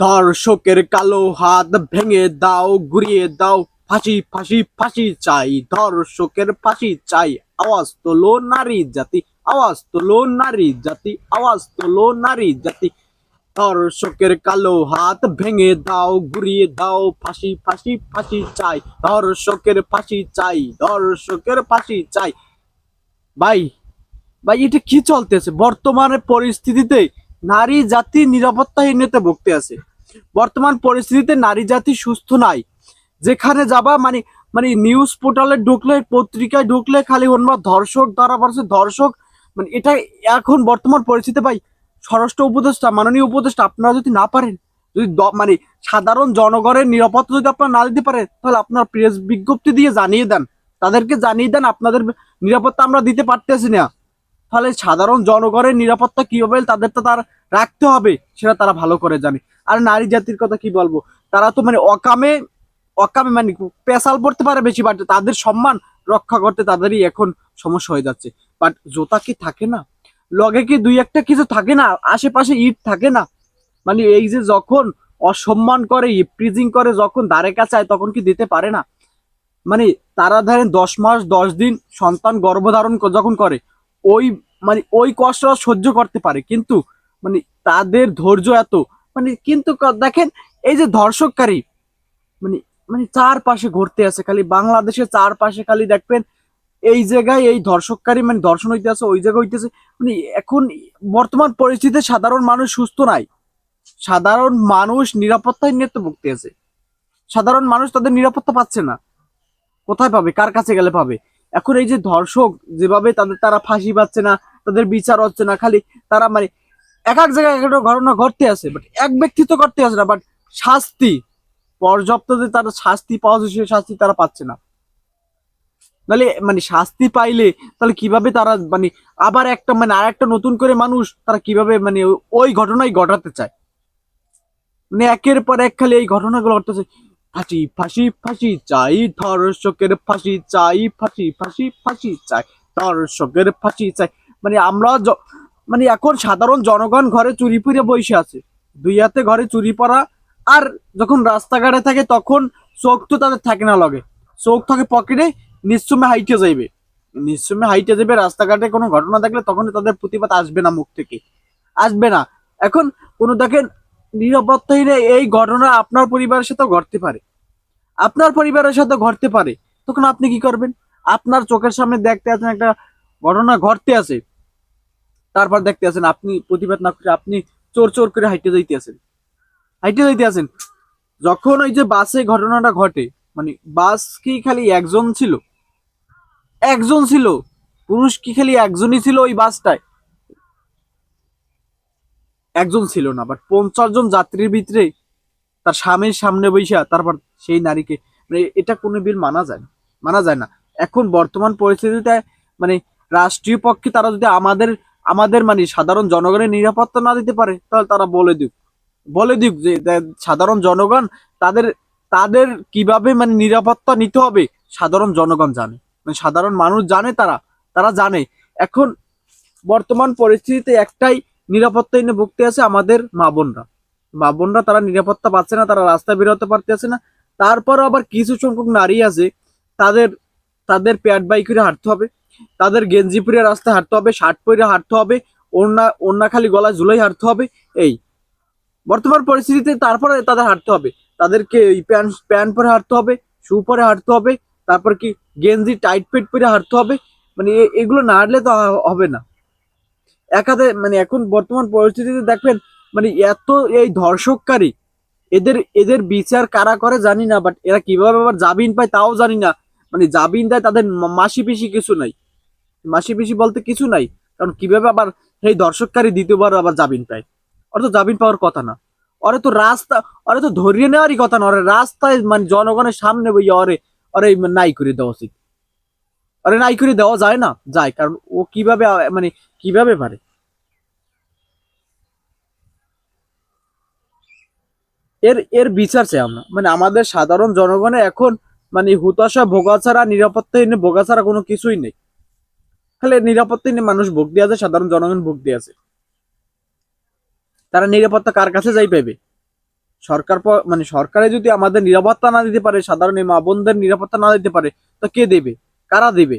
ধর্ষকের কালো হাত ভেঙে দাও, ঘুরিয়ে দাও। ফাঁসি ফাঁসি ফাঁসি চাই। ধর্ষকের ফাঁসি চাই। আওয়াজ তোলো নারী জাতি, আওয়াজ তোলো নারী জাতি, আওয়াজ তোলো নারী জাতি। ধর্ষকের কালো হাত ভেঙে দাও, ঘুরিয়ে দাও। ফাঁসি ফাঁসি ফাঁসি চাই। ধর্ষকের ফাঁসি চাই ধর্ষকের ফাঁসি চাই। ভাই ভাই, এটা কি চলতেছে? বর্তমানে পরিস্থিতিতে নারী জাতি নিরাপত্তাহীনতা ভুগতে আছে। বর্তমান পরিস্থিতিতে নারী জাতি সুস্থ নাই। যেখানে যাবা মানে মানে নিউজ পোর্টালে ঢুকলে, পত্রিকায় ঢুকলে খালি অন্য ধর্ষক ধরা পড়ছে, ধর্ষক মানে এটা এখন বর্তমান পরিস্থিতি ভাই, স্বরাষ্ট্র উপদেষ্টা, মাননীয় উপদেষ্টা, আপনারা যদি না পারেন, যদি মানে সাধারণ জনগণের নিরাপত্তা যদি আপনারা না দিতে পারেন, তাহলে আপনার প্রেস বিজ্ঞপ্তি দিয়ে জানিয়ে দেন। তাদেরকে জানিয়ে দেন, আপনাদের নিরাপত্তা আমরা দিতে পারতেছি না। তাহলে সাধারণ জনগণের নিরাপত্তা কীভাবে তাদের তো তার রাখতে হবে, সেটা তারা ভালো করে জানে। আর নারী জাতির কথা কি বলব? তারা তো মানে অকামে অকামে মানে পেশাল পড়তে পারে বেশি বাট তাদের সম্মান রক্ষা করতে তাদেরই এখন সমস্যা হয়ে যাচ্ছে। বাট জোতা কি থাকে না? লগে কি দুই একটা কিছু থাকে না? আশেপাশে ইট থাকে না? মানে এই যে যখন অসম্মান করে ইপ্রিজিং করে, যখন দ্বারে কাছে তখন কি দিতে পারে না? মানে তারা ধরেন দশ মাস, দশ দিন সন্তান গর্ভধারণ যখন করে ওই মানে ওই কষ্ট সহ্য করতে পারে। কিন্তু মানে তাদের ধৈর্য এত মানে কিন্তু দেখেন, এই যে ধর্ষককারী মানে মানে চারপাশে ঘুরতে আছে খালি, বাংলাদেশের চারপাশে খালি দেখবেন, এই জায়গায় এই ধর্ষককারী মানে ধর্ষণ হইতে আছে ওই জায়গায় হইতেছে মানে এখন বর্তমান পরিস্থিতিতে সাধারণ মানুষ সুস্থ নাই। সাধারণ মানুষ নিরাপত্তাহীনত্ব ভুগতে আছে। সাধারণ মানুষ তাদের নিরাপত্তা পাচ্ছে না। কোথায় পাবে? কার কাছে গেলে পাবে? এখন এই যে ধর্ষক যেভাবে তাদের, তারা ফাঁসি পাচ্ছে না, তাদের বিচার হচ্ছে না, খালি তারা মানে এক এক জায়গায় এক একটা ঘটনা ঘটতে আছে বাট এক ব্যক্তি তো ঘটতে আছে না বাট শাস্তি পর্যাপ্ত যে তারা শাস্তি পাওয়া যায় সেই শাস্তি তারা পাচ্ছে না। নাহলে মানে শাস্তি পাইলে তাহলে কীভাবে তারা মানে আবার একটা মানে আর একটা নতুন করে মানুষ তারা কীভাবে মানে ওই ঘটনাই ঘটাতে চায়? মানে একের পর এক খালি এই ঘটনাগুলো ঘটতেছে। ফাঁসি ফাঁসি ফাঁসি চাই ধর্ষকের ফাঁসি চাই, ফাঁসি ফাঁসি ফাঁসি চাই ধর্ষকের ফাঁসি চাই। মানে আমরা মানে এখন সাধারণ জনগণ ঘরে চুরি পুরে বসে আছে। দুই হাতে ঘরে চুরি পরা, আর যখন রাস্তাঘাটে থাকে তখন চোখ তো তাদের থাকে না লগে। চোখ থাকে পকেটে নিশ্চমে হাইটে যাইবে। নিশ্চমে হাইটে যাবে রাস্তাঘাটে কোনো ঘটনা দেখলে তখন তাদের প্রতিবাদ আসবে না মুখ থেকে। আসবে না। এখন কোনো দেখেন নিরাপত্তাহীন এই ঘটনা আপনার পরিবারের সাথে ঘটতে পারে। আপনার পরিবারের সাথে ঘটতে পারে। তখন আপনি কি করবেন? আপনার চোখের সামনে দেখতে আছেন একটা ঘটনা ঘটতে আছে। তারপর দেখতে আছেন আপনি প্রতিবাদ না করে আপনি চোর চোর করে হাইটে যাইতে আছেন। হাইটে যাইতে আছেন। যখন ওই যে বাসে ঘটনাটা ঘটে মানে বাস কি খালি একজন ছিল? একজন ছিল। পুরুষ কি খালি একজনই ছিল ওই বাসটায়? একজন ছিল না বাট পঞ্চাশ জন যাত্রীর ভিতরে তার স্বামীর সামনে বৈশা তারপর সেই নারীকে মানে এটা কোনো বিল মানা যায় না, মানা যায় না। এখন বর্তমান পরিস্থিতিতে মানে রাষ্ট্রীয় পক্ষে তারা যদি আমাদের আমাদের মানে সাধারণ জনগণের নিরাপত্তা না দিতে পারে, তাহলে তারা বলে দিক বলে দিক যে সাধারণ জনগণ তাদের তাদের কীভাবে মানে নিরাপত্তা নিতে হবে, সাধারণ জনগণ জানে মানে সাধারণ মানুষ জানে তারা তারা জানে। এখন বর্তমান পরিস্থিতিতে একটাই নিরাপত্তাহীনে ভুগতে আছে আমাদের মা বোনরা। মা বোনরা তারা নিরাপত্তা পাচ্ছে না, তারা রাস্তায় বেরোতে পারতেছে না। তারপরও আবার কিছু সংখ্যক নারী আছে, তাদের তাদের প্যাট বাই করে হাঁটতে হবে, তাদের গেঞ্জি পরে রাস্তায় হাঁটতে হবে, শার্ট পরে হাঁটতে হবে, ওড়না ওড়না খালি গলায় ঝুলাই হাঁটতে হবে, এই। বর্তমান পরিস্থিতিতে তারপরে তাদের হাঁটতে হবে। তাদেরকে এই প্যান্ট প্যান্ট পরে হাঁটতে হবে, শু পরে হাঁটতে হবে, তারপর কি গেঞ্জি, টাইট পেট পরে হাঁটতে হবে মানে এগুলো না হাঁটলে তো হবে না। একাতে মানে এখন বর্তমান পরিস্থিতিতে দেখবেন মানে এত এই ধর্ষককারী, এদের এদের বিচার কারা করে জানি না বাট এরা কীভাবে আবার জামিন পায় তাও জানি না। মানে জামিন দেয় তাদের মাসি পিসি কিছু নাই। মাসি পিসি বলতে কিছু নাই, কারণ কীভাবে আবার এই ধর্ষককারী দ্বিতীয়বার আবার জামিন পায়। ওর তো জামিন পাওয়ার কথা না। ওরে তো রাস্তা, ওরে তো ধরিয়ে নেওয়ারই কথা না। ওরে রাস্তায় মানে জনগণের সামনে বইয়া ওরে ওরে নাই করে দেওয়া উচিত। ওরে নাই করে দেওয়া যায় না, যায়, কারণ ও কীভাবে মানে কীভাবে পারে? এর এর বিচার চাই আমরা। মানে আমাদের সাধারণ জনগণের এখন মানে হুতাশা ভোগা ছাড়া নিরাপত্তাহীন ভোগা ছাড়া কোনো কিছুই নেই। খালি নিরাপত্তাহীন মানুষ ভোগ দিয়ে আছে, সাধারণ জনগণ ভোগ দিয়ে আছে। তারা নিরাপত্তা কার কাছে যাই পাবে সরকার মানে সরকারে যদি আমাদের নিরাপত্তা না দিতে পারে, সাধারণ মা বোনদের নিরাপত্তা না দিতে পারে, তো কে দেবে? কারা দেবে?